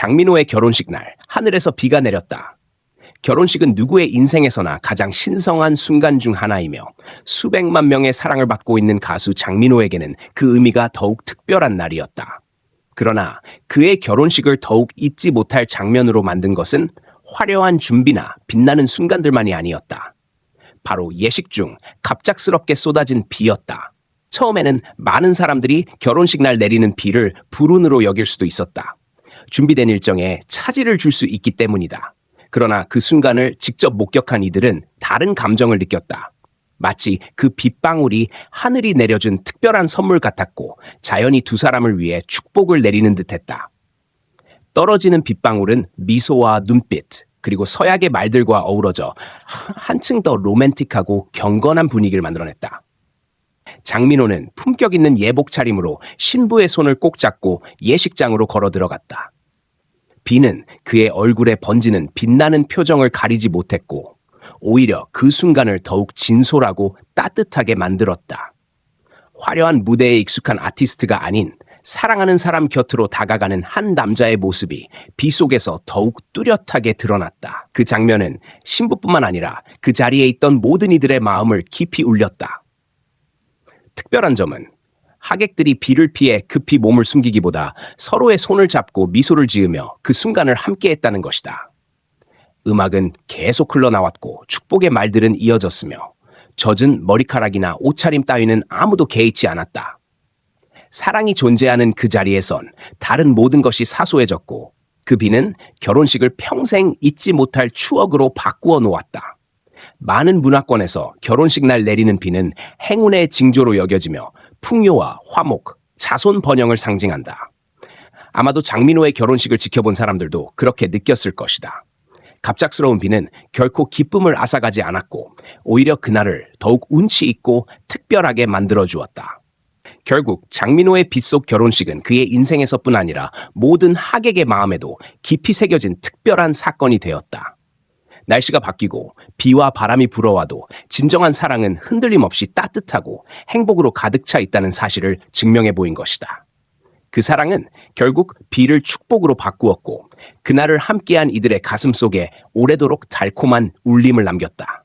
장민호의 결혼식 날 하늘에서 비가 내렸다. 결혼식은 누구의 인생에서나 가장 신성한 순간 중 하나이며 수백만 명의 사랑을 받고 있는 가수 장민호에게는 그 의미가 더욱 특별한 날이었다. 그러나 그의 결혼식을 더욱 잊지 못할 장면으로 만든 것은 화려한 준비나 빛나는 순간들만이 아니었다. 바로 예식 중 갑작스럽게 쏟아진 비였다. 처음에는 많은 사람들이 결혼식 날 내리는 비를 불운으로 여길 수도 있었다. 준비된 일정에 차질을 줄 수 있기 때문이다. 그러나 그 순간을 직접 목격한 이들은 다른 감정을 느꼈다. 마치 그 빗방울이 하늘이 내려준 특별한 선물 같았고 자연이 두 사람을 위해 축복을 내리는 듯했다. 떨어지는 빗방울은 미소와 눈빛, 그리고 서약의 말들과 어우러져 한층 더 로맨틱하고 경건한 분위기를 만들어냈다. 장민호는 품격 있는 예복 차림으로 신부의 손을 꼭 잡고 예식장으로 걸어 들어갔다. 비는 그의 얼굴에 번지는 빛나는 표정을 가리지 못했고 오히려 그 순간을 더욱 진솔하고 따뜻하게 만들었다. 화려한 무대에 익숙한 아티스트가 아닌 사랑하는 사람 곁으로 다가가는 한 남자의 모습이 비 속에서 더욱 뚜렷하게 드러났다. 그 장면은 신부뿐만 아니라 그 자리에 있던 모든 이들의 마음을 깊이 울렸다. 특별한 점은 하객들이 비를 피해 급히 몸을 숨기기보다 서로의 손을 잡고 미소를 지으며 그 순간을 함께했다는 것이다. 음악은 계속 흘러나왔고 축복의 말들은 이어졌으며 젖은 머리카락이나 옷차림 따위는 아무도 개의치 않았다. 사랑이 존재하는 그 자리에선 다른 모든 것이 사소해졌고 그 비는 결혼식을 평생 잊지 못할 추억으로 바꾸어 놓았다. 많은 문화권에서 결혼식 날 내리는 비는 행운의 징조로 여겨지며 풍요와 화목, 자손 번영을 상징한다. 아마도 장민호의 결혼식을 지켜본 사람들도 그렇게 느꼈을 것이다. 갑작스러운 비는 결코 기쁨을 앗아가지 않았고 오히려 그날을 더욱 운치 있고 특별하게 만들어 주었다. 결국 장민호의 빗속 결혼식은 그의 인생에서뿐 아니라 모든 하객의 마음에도 깊이 새겨진 특별한 사건이 되었다. 날씨가 바뀌고 비와 바람이 불어와도 진정한 사랑은 흔들림 없이 따뜻하고 행복으로 가득 차 있다는 사실을 증명해 보인 것이다. 그 사랑은 결국 비를 축복으로 바꾸었고 그날을 함께한 이들의 가슴 속에 오래도록 달콤한 울림을 남겼다.